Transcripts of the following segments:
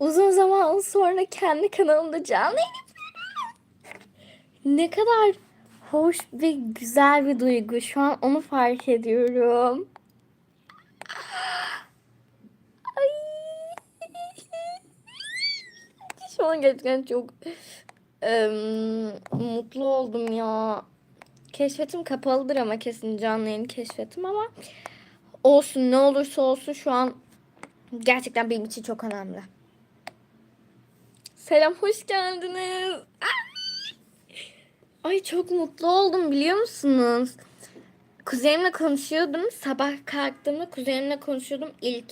Uzun zaman sonra kendi kanalımda canlı. Ne kadar hoş ve güzel bir duygu. Şu an onu fark ediyorum. Ay. Şu an gerçekten çok em, mutlu oldum ya. Keşfetim kapalıdır ama kesin canlı yayın keşfetim ama olsun ne olursa olsun şu an gerçekten benim için çok önemli. Selam hoş geldiniz. Ay! Çok mutlu oldum biliyor musunuz? Kuzenimle konuşuyordum. Sabah kalktığımda kuzenimle konuşuyordum. İlk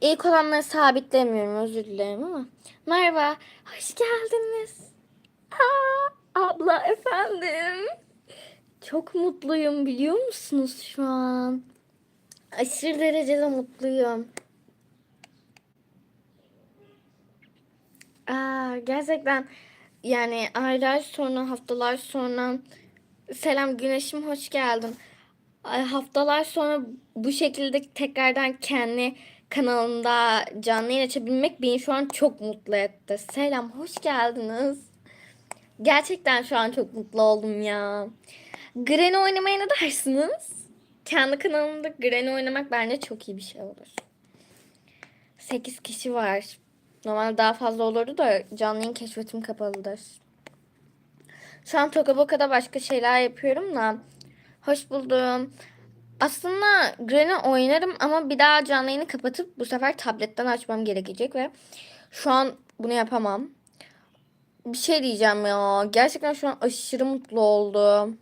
ilk olanları sabitlemiyorum özür dilerim ama. Merhaba, hoş geldiniz. Aa, abla efendim. Çok mutluyum biliyor musunuz şu an? Aşırı derecede mutluyum. Aa, gerçekten yani aylar sonra haftalar sonra selam güneşim hoş geldin. Haftalar sonra bu şekilde tekrardan kendi kanalımda canlı yayın açabilmek beni şu an çok mutlu etti. Selam hoş geldiniz. Gerçekten şu an çok mutlu oldum ya. Granny oynamaya ne dersiniz? Kendi kanalımda Granny oynamak bence çok iyi bir şey olur. 8 kişi var. Normalde daha fazla olurdu da canlı yayın keşfetim kapalıdır. Şu an Tokaboka'da başka şeyler yapıyorum da. Hoş buldum. Aslında Granny oynarım ama bir daha canlı yayını kapatıp bu sefer tabletten açmam gerekecek ve şu an bunu yapamam. Bir şey diyeceğim ya. Gerçekten şu an aşırı mutlu oldum.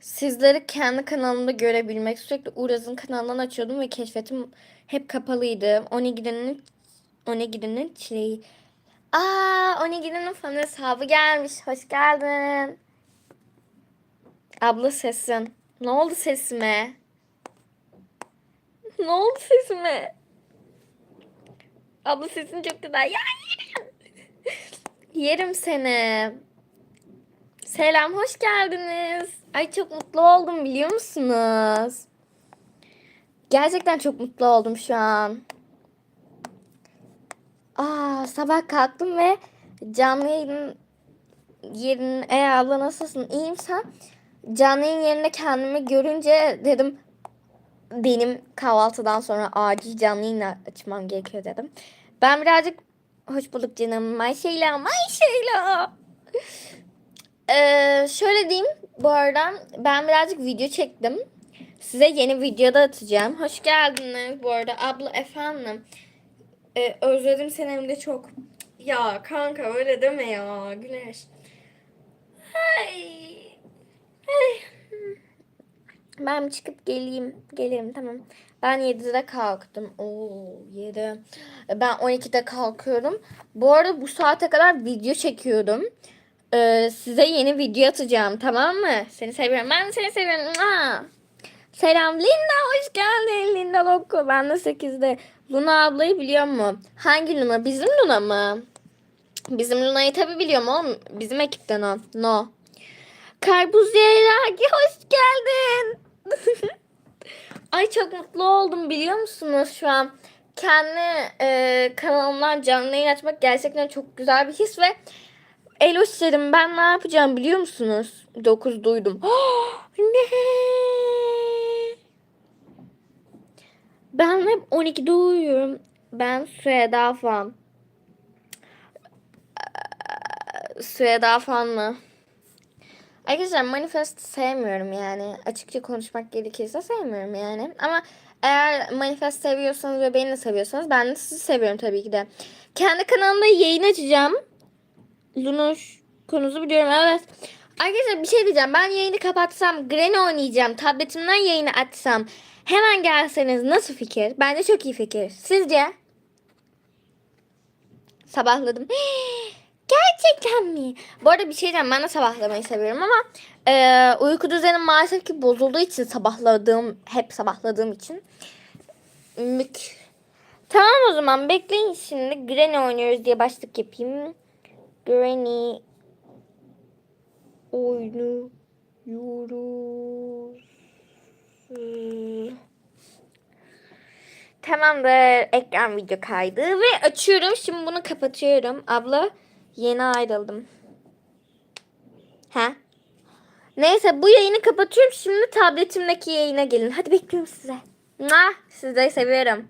Sizleri kendi kanalımda görebilmek. Sürekli Uraz'ın kanalından açıyordum ve keşfetim hep kapalıydı. Onigi'nin Onigi'nin çileği. Aa, Onigi'nin fan hesabı gelmiş. Hoş geldin. Abla sesin. Ne oldu sesime? Ne oldu sesime? Abla sesin çok güzel. Ya yerim. yerim seni. Selam, hoş geldiniz. Ay çok mutlu oldum biliyor musunuz? Gerçekten çok mutlu oldum şu an. Aa, sabah kalktım ve canlı yayın yerin ey abla nasılsın iyiyim sen canlı yayın yerine kendimi görünce dedim benim kahvaltıdan sonra acil canlı yayın açmam gerekiyor dedim. Ben birazcık hoş bulduk canım Mayşe'yle Mayşe'yle. Ee, şöyle diyeyim bu arada ben birazcık video çektim. Size yeni videoda atacağım. Hoş geldiniz bu arada abla efendim. Ee, özledim seni hem de çok. Ya kanka öyle deme ya Güneş. Ay. Ay. Ben çıkıp geleyim. Gelirim tamam. Ben 7'de kalktım. Oo 7. Ben 12'de kalkıyorum. Bu arada bu saate kadar video çekiyordum. Ee, size yeni video atacağım tamam mı? Seni seviyorum. Ben seni seviyorum. Aa. Selam Linda hoş geldin Linda Loco. Ben de 8'de. Luna ablayı biliyor mu? Hangi Luna? Bizim Luna mı? Bizim Luna'yı tabi biliyorum oğlum. Bizim ekipten o. No. Karpuz Yeyragi hoş geldin. Ay çok mutlu oldum biliyor musunuz şu an? Kendi e, kanalımdan canlı yayın açmak gerçekten çok güzel bir his ve Eloşlarım ben ne yapacağım biliyor musunuz? 9 duydum. ne? Ben hep 12'de uyuyorum. Ben Süheda fan. Süheda fan mı? Arkadaşlar manifest sevmiyorum yani. Açıkça konuşmak gerekirse sevmiyorum yani. Ama eğer manifest seviyorsanız ve beni de seviyorsanız ben de sizi seviyorum tabii ki de. Kendi kanalımda yayın açacağım. Lunuş konusu biliyorum evet. Arkadaşlar bir şey diyeceğim. Ben yayını kapatsam Granny oynayacağım. Tabletimden yayını açsam. Hemen gelseniz nasıl fikir? Bence çok iyi fikir. Sizce? Sabahladım. Gerçekten mi? Bu arada bir şey diyeceğim. Ben de sabahlamayı seviyorum ama e, uyku düzenim maalesef ki bozulduğu için sabahladığım, hep sabahladığım için mük. Tamam o zaman bekleyin şimdi. Granny oynuyoruz diye başlık yapayım. Granny oynuyoruz. Tamamdır. Ekran video kaydı ve açıyorum. Şimdi bunu kapatıyorum. Abla yeni ayrıldım. Ha? Neyse bu yayını kapatıyorum. Şimdi tabletimdeki yayına gelin. Hadi bekliyorum size. Mwah, Sizleri seviyorum.